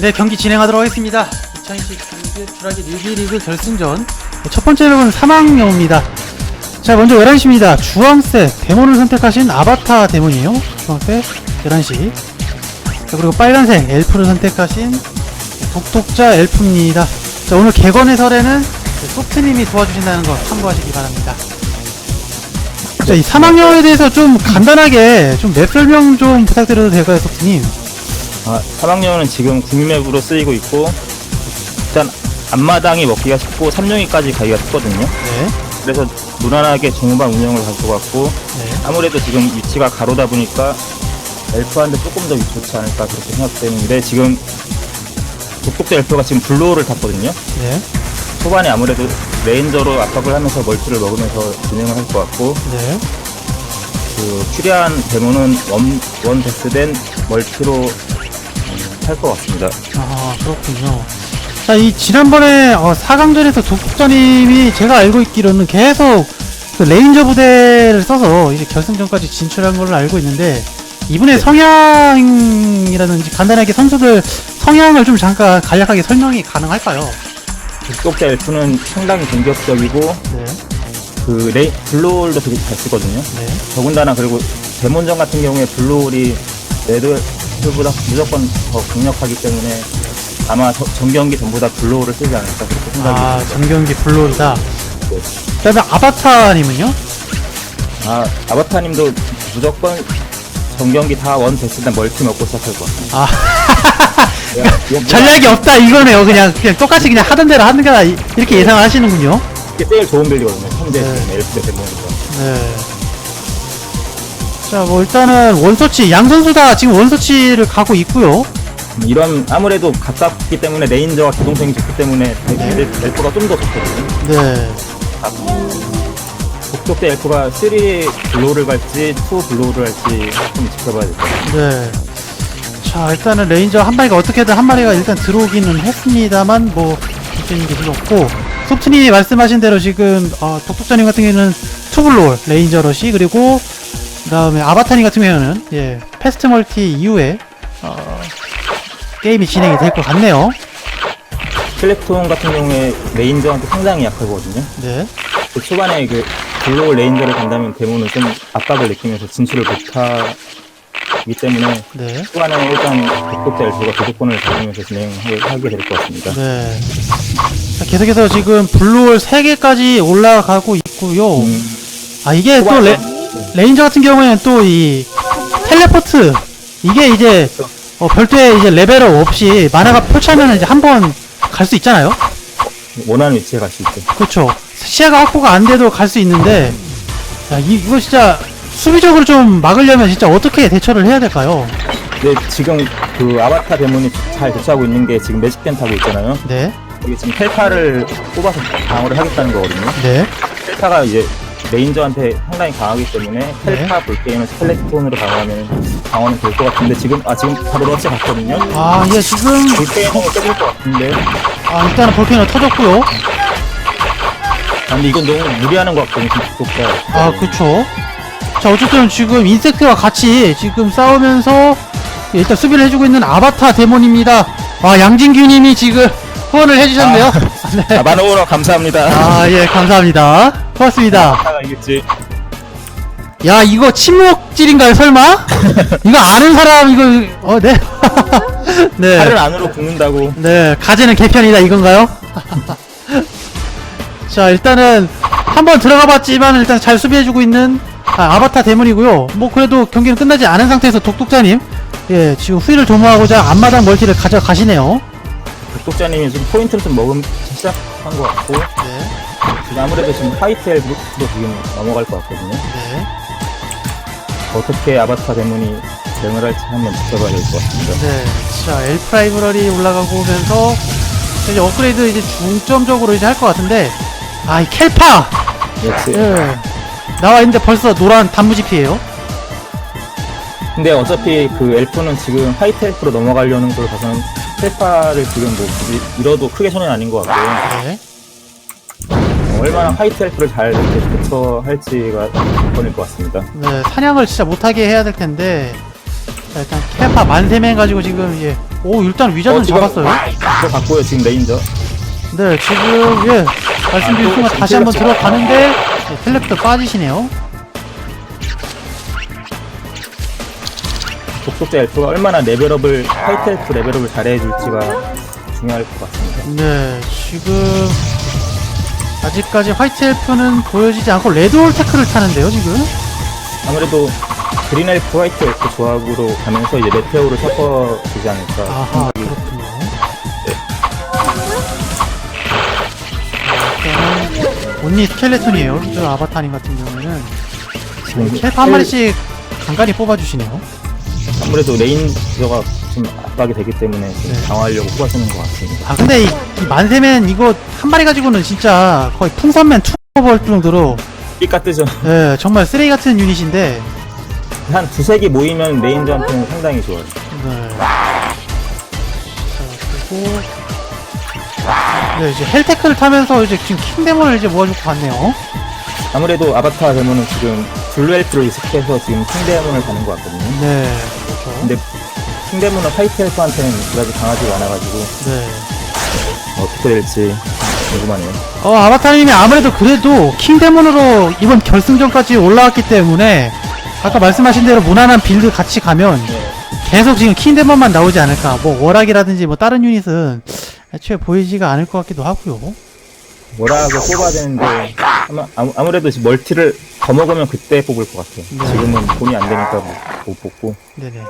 네, 경기 진행하도록 하겠습니다. 2020 주라기 리그리그 결승전. 네, 첫 번째 맵은 사망여우입니다. 자, 먼저 11시입니다. 주황색 데몬을 선택하신 아바타 데몬이에요. 주황색 11시. 자, 그리고 빨간색 엘프를 선택하신 독독자 엘프입니다. 자, 오늘 개건의 설에는 소프트님이 도와주신다는 거 참고하시기 바랍니다. 자, 이 사망여우에 대해서 좀 간단하게 좀 맵 설명 좀 부탁드려도 될까요, 소프트님? 아, 사막여우는 지금 국맵으로 쓰이고 있고 일단 앞마당이 먹기가 쉽고 삼룡이까지 가기가 쉽거든요. 네. 그래서 무난하게 중후반 운영을 갈 것 같고 네. 아무래도 지금 위치가 가로다 보니까 엘프한테 조금 더 좋지 않을까 그렇게 생각되는데 지금 독독자 엘프가 지금 블루호를 탔거든요. 네. 초반에 아무래도 레인저로 압박을 하면서 멀티를 먹으면서 진행을 할 것 같고 네. 그 큐리안 데모는 원, 원 데스된 멀티로 할 것 같습니다. 아, 그렇군요. 자, 이 지난번에 어, 4강전에서 독국자님이 제가 알고 있기로는 계속 그 레인저 부대를 써서 이제 결승전까지 진출한 걸로 알고 있는데 이분의 성향이라든지 간단하게 선수들 성향을 좀 잠깐 간략하게 설명이 가능할까요? 독독자 엘프는 상당히 공격적이고 네. 그 레이, 블루홀도 되게 잘 쓰거든요. 네. 더군다나 그리고 데몬전 같은 경우에 블루홀이 레드 홀보다 무조건 더 강력하기 때문에 아마 저- 전경기 전부 다 블루홀을 쓰지 않을까 그렇게 생각이 아, 듭니다. 전경기 블루이다. 네. 그 다음에 아바타님은요? 아, 아바타님도 무조건 전경기 다원 됐을 때 멀티 먹고 시작할 것 같습니다. 아, 야, 이거 뭐- 전략이 없다 이거네요. 그냥, 그냥 똑같이 그냥 하던 대로 하는 거다. 이- 이렇게 예상을 하시는군요. 이게 제일 좋은 빌드거든요. 현재 네. 지금 엘프 대 데몬이가. 네. 자, 뭐 일단은 원서치 양 선수 다 지금 원서치를 가고 있고요. 이런 아무래도 가깝기 때문에 레인저와 기동성이 좋기 때문에 네. 엘프가 좀 더 좋거든요. 네. 독독대 엘프가 3 블로우를 갈지 2 블로우를 할지 좀 지켜봐야 될 것 같아요. 네. 자, 일단은 레인저 한 마리가 어떻게든 한 마리가 일단 들어오기는 했습니다만 뭐 문제는 게 별로 없고 소프트님이 말씀하신 대로 지금 어, 독독자님 같은 경우에는 투블롤 레인저 러시 그리고 그 다음에 아바타님 같은 경우에는 예 패스트 멀티 이후에 어, 게임이 진행이 될 것 같네요. 슬래톤 같은 경우에 레인저한테 상당히 약하거든요. 네. 그 초반에 그 블로우 레인저를 간다면 데모는 좀 압박을 느끼면서 진출을 못하기 때문에 네. 초반에 일단 독독자 엘프가 주도권을 가지면서 진행하게 될 것 같습니다. 네. 자, 계속해서 지금 블루홀 3개까지 올라가고 있고요. 음, 아, 이게 또 초반에 레, 레인저 같은 경우에는 또 이 텔레포트 이게 이제 어, 별도의 이제 레벨업 없이 만화가 표차면 이제 한 번 갈 수 있잖아요. 원하는 위치에 갈 수 있죠. 그렇죠. 시야가 확보가 안 돼도 갈 수 있는데 야, 이, 이거 진짜 수비적으로 좀 막으려면 진짜 어떻게 대처를 해야 될까요? 근데 지금 그 아바타 데몬이 잘 대처하고 있는 게 지금 매직펜 타고 있잖아요. 네. 이게 지금 텔파를 뽑아서 방어를 하겠다는 거거든요. 네. 텔파가 이제 레인저한테 상당히 강하기 때문에 텔파 볼게임을 스켈레톤으로 방어하면 방어는 될 것 같은데 지금 아 지금 바로 러치 갔거든요. 아, 예, 지금 볼게임은 깨질 것 같은데 아, 일단은 볼케이노 터졌고요. 아, 근데 이건 너무 무리하는 것 같거든요. 지금 독자. 아, 그쵸. 자, 어쨌든 지금 인섹트와 같이 지금 싸우면서 일단 수비를 해주고 있는 아바타 데몬입니다. 아, 양진규님이 지금 후원을 해주셨네요. 네. 아, 만오로 감사합니다. 아, 예, 감사합니다. 고맙습니다. 이겼지. 야, 이거 침묵질인가요, 설마? 이거 아는 사람, 이거, 어, 네. 팔을 네. 안으로 굽는다고. 네, 가지는 개편이다, 이건가요? 자, 일단은, 한번 들어가 봤지만, 일단 잘 수비해주고 있는, 아, 아바타 데몬이고요 뭐, 그래도 경기는 끝나지 않은 상태에서 독독자님, 예, 지금 후위를 도모하고자 앞마당 멀티를 가져가시네요. 독자님이 좀 포인트를 좀 먹으면 시작한 것 같고 네, 지금 아무래도 지금 화이트 엘브로 지금 넘어갈 것 같거든요. 네. 어떻게 아바타 데몬이 대응을 할지 한번 지켜봐야 될 것 같습니다. 네, 자, 엘 프 라이브러리 올라가고 오면서, 이제 업그레이드 이제 중점적으로 이제 할 것 같은데, 아, 이 켈파! 역시. 예. 나와 있는데 벌써 노란 단무지 피해요. 근데 어차피 그 엘프는 지금 화이트 엘프로 넘어가려는 걸 봐서는 텔파를 지금 뭐 굳이 잃어도 크게 손해는 아닌 것 같고요. 네. 어, 얼마나 화이트 엘프를 잘 이렇게 대처 할지가 관건일 것 같습니다. 네, 사냥을 진짜 못하게 해야 될 텐데, 자, 일단 캐파 만세맨 가지고 지금 예. 오 일단 위자는 지금 잡았어요. 또 갔고요 지금 레인저 네 지금 예 말씀드린 아, 순간 또 다시 한번 들어가는데 예, 텔레프트 빠지시네요. 독독자 엘프가 얼마나 레벨업을 화이트 엘프 레벨업을 잘해줄지가 중요할 것 같습니다 네 지금 아직까지 화이트 엘프는 보여지지 않고 레드홀 테크를 타는데요 지금. 아무래도 그린 엘프 화이트 엘프 조합으로 가면서 이제 메테오를 섞어주지 않을까 아하 생각이 그렇군요. 일단은 온리 스켈레톤이에요. 저 아바타님 같은 경우에는 지금 캐파 한 마리씩 간간히 뽑아주시네요. 아무래도 레인 저가 좀 압박이 되기 때문에 좀 네. 강화하려고 뽑아주는 것 같습니다 아 근데 이, 이 만세맨 이거 한 마리 가지고는 진짜 거의 풍선맨 투어볼 정도로 삐까 뜨죠 예 정말 쓰레기 같은 유닛인데 한 두세 개 모이면 레인저한테는 상당히 좋아요 네. 자 그리고 네 이제 헬테크를 타면서 이제 지금 킹데몬을 이제 모아줄 것 같네요. 아무래도 아바타 되면은 지금 블루 엘프를 의식해서 지금 킹데몬을 가는 것 같거든요 네 그렇죠. 근데 킹데몬은 화이트 엘프한테는 그다지 강하지가 않아가지고 네. 어떻게 될지 궁금하네요 어, 아바타님이 아무래도 그래도 킹데몬으로 이번 결승전까지 올라왔기 때문에 아까 말씀하신 대로 무난한 빌드 같이 가면 네. 계속 지금 킹데몬만 나오지 않을까. 뭐 워락이라든지 뭐 다른 유닛은 애초에 보이지가 않을 것 같기도 하고요. 뭐라고 뽑아야 되는데 아마 아무, 아무래도 지금 멀티를 더 먹으면 그때 뽑을 것 같아요 네. 지금은 돈이 안 되니까 못, 못 뽑고 네네.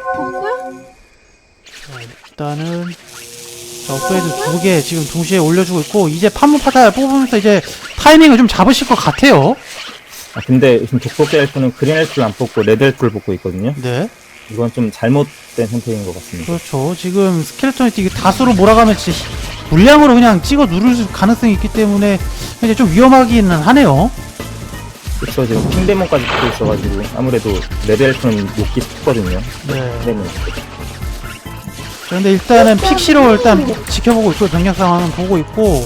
자, 일단은 자, 업그레이드 두 개 지금 동시에 올려주고 있고 이제 판무 파탈 뽑으면서 이제 타이밍을 좀 잡으실 것 같아요. 아, 근데 지금 독독자 엘프는 그린 엘프를 안 뽑고 레드 엘프를 뽑고 있거든요 네. 이건 좀 잘못된 선택인 것 같습니다 그렇죠. 지금 스켈레톤이 이게 다수로 몰아가면 진짜 물량으로 그냥 찍어 누를 수- 가능성이 있기 때문에 이제 좀 위험하기는 하네요. 그래서 지금 킹데몬까지 뽑고 있어가지고 아무래도 레드 엘프는 녹기 쉽거든요 네. 킹데몬 자, 근데 일단은 픽시로 일단 지켜보고 있고 병력 상황은 보고 있고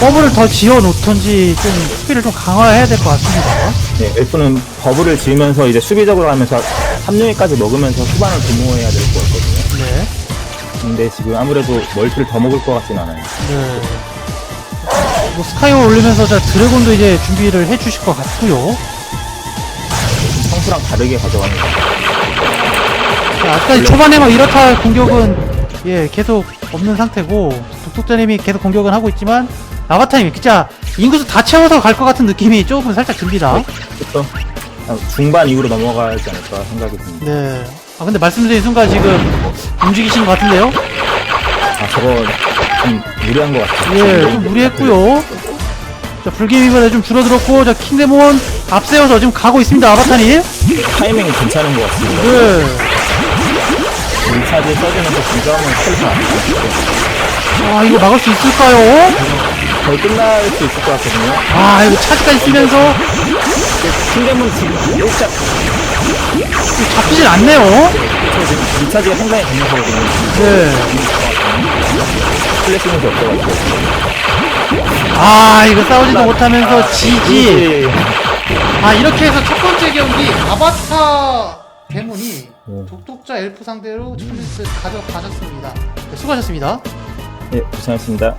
버블을 더 지어 놓던지 좀 수비를 좀 강화해야 될 것 같습니다. 네, 엘프는 버블을 지으면서 이제 수비적으로 하면서 3룡이까지 먹으면서 후반을 도모해야 될 것 같거든요 네. 근데 지금 아무래도 멀티를 더 먹을 것 같진 않아요 네. 뭐 스카이워 올리면서 자 드래곤도 이제 준비를 해주실 것 같고요. 평소랑 다르게 가져가는 것 같아요 자, 아직까지 초반에 막 이렇다 할 공격은 예 계속 없는 상태고 독독자님이 계속 공격은 하고 있지만 아바타님이 진짜 인구수 다 채워서 갈 것 같은 느낌이 조금 살짝 듭니다. 그래서 중반 이후로 넘어가지 않을까 생각이 듭니다 네. 아 근데 말씀드린 순간 지금 움직이신 것 같은데요? 아 저거 좀 무리한 것 같아요 예, 좀 무리했고요. 자 불기미가 좀 줄어들었고 자 킹데몬 앞세워서 지금 가고 있습니다 아바타님. 타이밍이 괜찮은 것 같습니다 네. 리차지 써주면서 진정하면 텔레가 아 이거 막을 수 있을까요? 거의 끝날 수 있을 것 같거든요 아 이거 차지까지 쓰면서 킹데몬 지금 이거 잡히질 않네요. 저 지금 리차지가 상당히 강력하거든요 네. 플래시면서 없어가지고 아 이거 싸우지도 못하면서 지지. 예. 아 이렇게 해서 첫 번째 경기 아바타 대문이 네. 독독자 엘프 상대로 첫 번째 가져가셨습니다. 네, 수고하셨습니다. 예, 고생하셨습니다